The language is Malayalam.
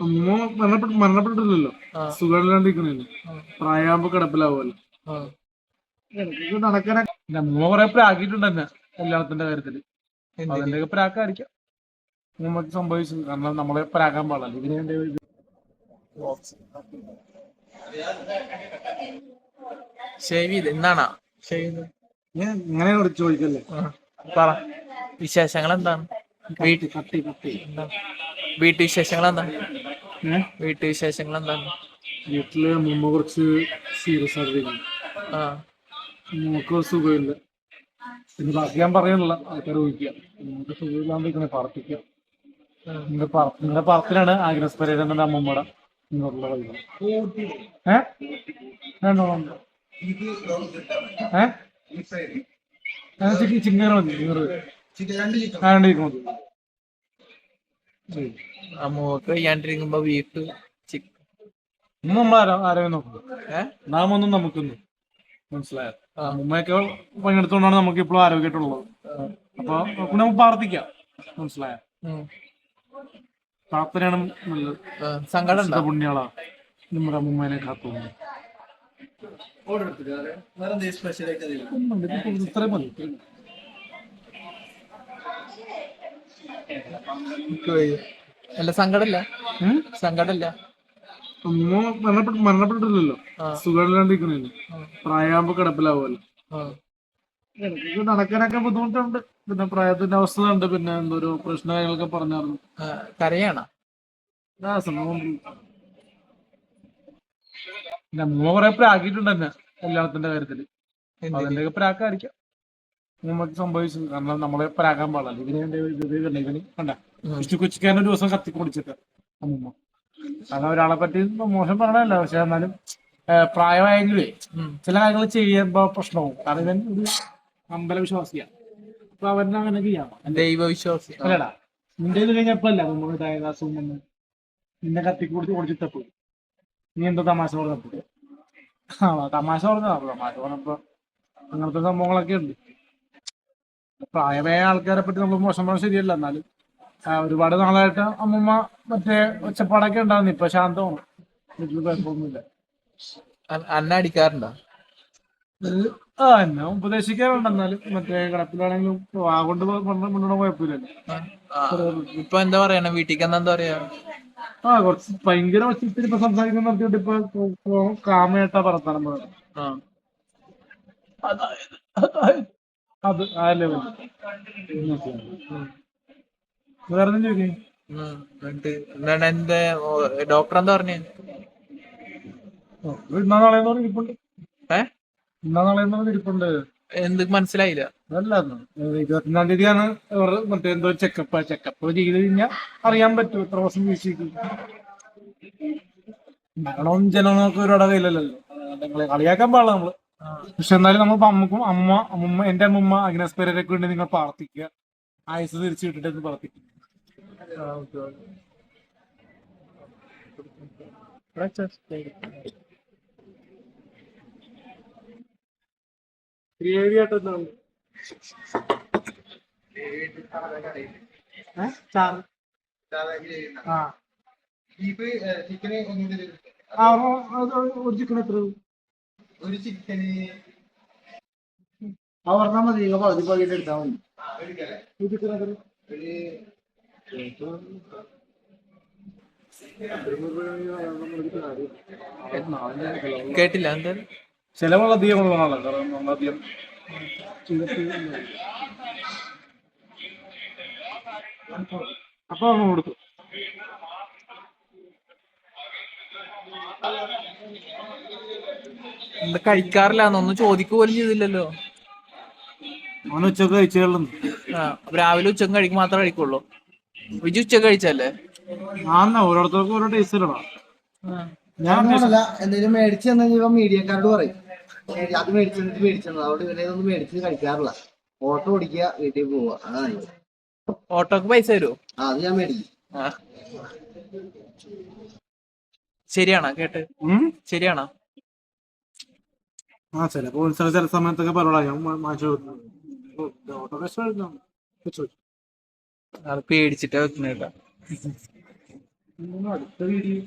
അമ്മ മരണപ്പെട്ട മരണപ്പെട്ടിട്ടില്ലല്ലോ. സുഖമില്ലാണ്ടിരിക്കണല്ലോ. പ്രായമാകുമ്പോ കിടപ്പിലാവുമല്ലോ. നടക്കാനൊക്കെ അമ്മ കൊറേ പ്രാഗിയിട്ടുണ്ട് തന്നെ കല്യാണത്തിന്റെ കാര്യത്തിൽ? അതിന്റെയൊക്കെ പ്രാക്കായിരിക്കാം നമുക്ക് സംഭവിച്ചു കാരണം നമ്മളെ പ്രാകാൻ പാടില്ല ഇതിന് വേണ്ടി ഒരു- ഷേവ് ചെയ്ത്. ഇന്നാണാ ഷേവ് ചെയ്ത്. ഞാൻ ഇങ്ങനെ വിളിച്ചു ചോദിക്കല്ലേ? പറ. വിശേഷങ്ങൾ എന്താണ് വീട്ടിൽ വിശേഷങ്ങൾ എന്താണ്? വീട്ടുവിശേഷങ്ങൾ എന്താണ് ഏഹ് വീട്ടുവിശേഷങ്ങൾ എന്താണ് വീട്ടിൽ അമ്മ കുറച്ച് സീരിയസ് ആയിരുന്നു നമുക്ക് സുഖമില്ല. പിന്നെ ബാക്കി ഞാൻ പറയുന്നില്ല. ആൾക്കാർ ചോദിക്കുക. നമുക്ക് പാർട്ടിക്കാം. ആ. നിങ്ങളുടെ പറത്തിലാണ് നിങ്ങളുടെ പാർട്ടിലാണ് ആഗ്രസ് പരേതന്റെ അമ്മമ്മയുടെ നിന്നുള്ള വൈകി ഏഹ് വേണ്ട ഏഹ് ചിങ്ങറ് മതി ചിങ്ങറ്. ആണ്ടിരിക്കും മതി. ശരി. അമ്മൂക്ക് വയ്യാണ്ടിരിക്കുമ്പോ ബീഫ് ചിക്കൻ ഇന്ന് നമ്മൾ ആരോ ആരോഗ്യം നോക്കും ഏ നാം ഒന്നും നമുക്കൊന്നും മനസ്സിലായോ അമ്മയൊക്കെ പങ്കെടുത്തോണ്ടാണ് നമുക്ക് ഇപ്പോഴും ആരോഗ്യമായിട്ടുള്ളത് അപ്പൊ പിന്നെ നമുക്ക് പ്രാർത്ഥിക്കാം മനസ്സിലായോ. പ്രാർത്ഥനയാണ് നല്ലത് ആ, സങ്കടം പുണ്യാളാ നമ്മുടെ അമ്മൂമ്മേനെ കാത്തുന്നു ഇത്രയും മതി ഇത്രയും മതി. എനിക്ക് വയ്യ. അല്ല സങ്കടല്ല? സങ്കടല്ല? അമ്മ മരണപ്പെട്ട മരണപ്പെട്ടിട്ടില്ലല്ലോ. സുഖമില്ലാണ്ടിരിക്കണല്ലോ. പ്രായമാകുമ്പോ കിടപ്പിലാവുമല്ലോ. നടക്കാനൊക്കെ ബുദ്ധിമുട്ടുണ്ട്. പിന്നെ പ്രായത്തിന്റെ അവസ്ഥ ഉണ്ട് പിന്നെ എന്തോ പ്രശ്ന കാര്യങ്ങളൊക്കെ പറഞ്ഞായിരുന്നു. കരയാണ്? അമ്മ കൊറേ തന്നെ കല്യാണത്തിന്റെ കാര്യത്തിൽ. അതിന്റെ പ്രാക്കായിരിക്കാം. നമുക്ക് സംഭവിച്ചത് കാരണം നമ്മളെ പരാകാൻ പാടില്ല. ഇവന് എന്റെ കണ്ട ഇവന് കണ്ട. കൊച്ചു വിഷ്ണു കൊച്ചിക്കാരൻ ഒരു ദിവസം കത്തി കുടിച്ചിട്ട് അമ്മൂമ്മ. കാരണം ഒരാളെ പറ്റി മോശം പറയണല്ല പക്ഷെ എന്നാലും പ്രായമായെങ്കിലേ ചില കാര്യങ്ങൾ ചെയ്യുമ്പോ പ്രശ്നവും കാരണം ഇവൻ ഒരു അമ്പല വിശ്വാസിയാണ് അപ്പൊ അവനെ അങ്ങനെ ചെയ്യാം. ദൈവവിശ്വാസി. അല്ലടാ നിന്റെ ഇത് കഴിഞ്ഞപ്പല്ല നമ്മൾ ദയദാസും വന്ന് നിന്നെ കത്തി കുടിച്ച് ഓടിച്ചിട്ടപ്പോ നീ എന്തോ തമാശ പറഞ്ഞപ്പോ. ആ തമാശ പറഞ്ഞതാ. തമാശ പറഞ്ഞപ്പോ അങ്ങനത്തെ സംഭവങ്ങളൊക്കെ ഉണ്ട്. പ്രായമായ ആൾക്കാരെ പറ്റി നമ്മൾ മോശം പറഞ്ഞാൽ ശരിയല്ല. എന്നാലും ഒരുപാട് നാളായിട്ട് അമ്മമ്മ മറ്റേ ഒച്ചപ്പാടൊക്കെ ഉണ്ടായിരുന്നു. ഇപ്പൊ ശാന്തമാണ്. വീട്ടിൽ കുഴപ്പമൊന്നുമില്ല. അന്ന അടിക്കാറുണ്ടോ? ആ എന്നെ ഉപദേശിക്കാറുണ്ട്. എന്നാലും മറ്റേ കിടപ്പിലാണെങ്കിലും വാ കൊണ്ട് മുന്നോട്ട് കുഴപ്പമില്ലല്ലോ ആ. ആ. ഇപ്പൊ എന്താ പറയണ? വീട്ടിക്ക് എന്താ പറയാ? ആ കുറച്ച് ഭയങ്കര ഒച്ചത്തിൽ ഇപ്പൊ സംസാരിക്കുന്ന നിർത്തിയിട്ട് ഇപ്പൊ കാമയായിട്ടാ പറഞ്ഞു പറയുന്നത്. ആ. അത് ആ ലെവൽ വേറെ എന്തെങ്കിലും ചോദിക്കും ഉം. എന്നിട്ട് എന്താണ് എന്താ ഡോക്ടർ എന്താ പറഞ്ഞേ? ഇന്നാ നാളെ എന്ന് ഇരിപ്പുണ്ട്. ഏ? ഇന്നാ നാളെ എന്ന് ഇരിപ്പുണ്ട്. എന്ത് മനസ്സിലായില്ല. അതല്ല ഇരുപത്തിനാം തീയതിയാണ് മറ്റേ എന്തോ ചെക്കപ്പ് ചെക്കപ്പ് ചെയ്ത് കഴിഞ്ഞാൽ അറിയാൻ പറ്റും എത്ര ദിവസം വീഴ്ചയ്ക്ക് മരണവും ജനനമൊക്കെ ഒരുപാട് കയ്യിലല്ലോ കളിയാക്കാൻ പാടില്ല നമ്മൾ. പക്ഷെ എന്നാലും നമ്മൾ അമ്മക്കും അമ്മ അമ്മ എന്റെ അമ്മ അഗ്നസ് പേരൊക്കെ വേണ്ടി നിങ്ങൾ പ്രാർത്ഥിക്കുക. ആയുസ് തിരിച്ചു കിട്ടിട്ടെന്ന് പ്രാർത്ഥിക്കുക. ആ ഒരു ചിക്കൻ എത്ര? ഒരു ചിക്കന് ആ പറഞ്ഞാൽ മതി. നിങ്ങൾ പകുതി പകുതി എടുത്താൽ മതി. കേട്ടില്ല എന്താ? ചിലവുള്ള അധികം ഉള്ളതാണല്ലോ കാരണം നമ്മളധികം അപ്പൊ അങ്ങ് കൊടുത്തു. എന്താ കഴിക്കാറില്ല ഒന്നും ചോദിക്കുക പോലും ചെയ്തില്ലല്ലോ. അവന് ഉച്ചയ്ക്ക് അപ്പൊ രാവിലെ ഉച്ചയ്ക്ക് കഴിക്കും മാത്രമേ കഴിക്കുള്ളൂ. വിജു ഉച്ചയ്ക്ക് കഴിച്ചല്ലേ ആന്നാ ഓരോരുത്തർക്കും ഓരോ ടേസ്റ്റ് ഇല്ലടാ ഞാൻ എന്തെങ്കിലും മേടിച്ചു തന്നെ ഇവൻ മീഡിയക്കാരോട് പറയും. "ഏയ് അത് മേടിച്ചു മേടിച്ചത് അതുകൊണ്ട് ഇവനെ ഇതൊന്നും മേടിച്ച് കഴിക്കാറില്ല. ഓട്ടോ ഓടിക്കുക വീട്ടിൽ പോവുക. അതാണ് ഓട്ടോക്ക് പൈസ തരുമോ ആ അത് ഞാൻ മേടിക്കും. ശരിയാണോ? കേട്ട്. ശരിയാണോ? ആ ചിലപ്പോ ഉത്സവ ചില സമയത്തൊക്കെ പറയടാ ഞാൻ മാറ്റി വെക്കുന്നു പേടിച്ചിട്ടാ വെക്കുന്ന അടുത്ത വീഡിയോ.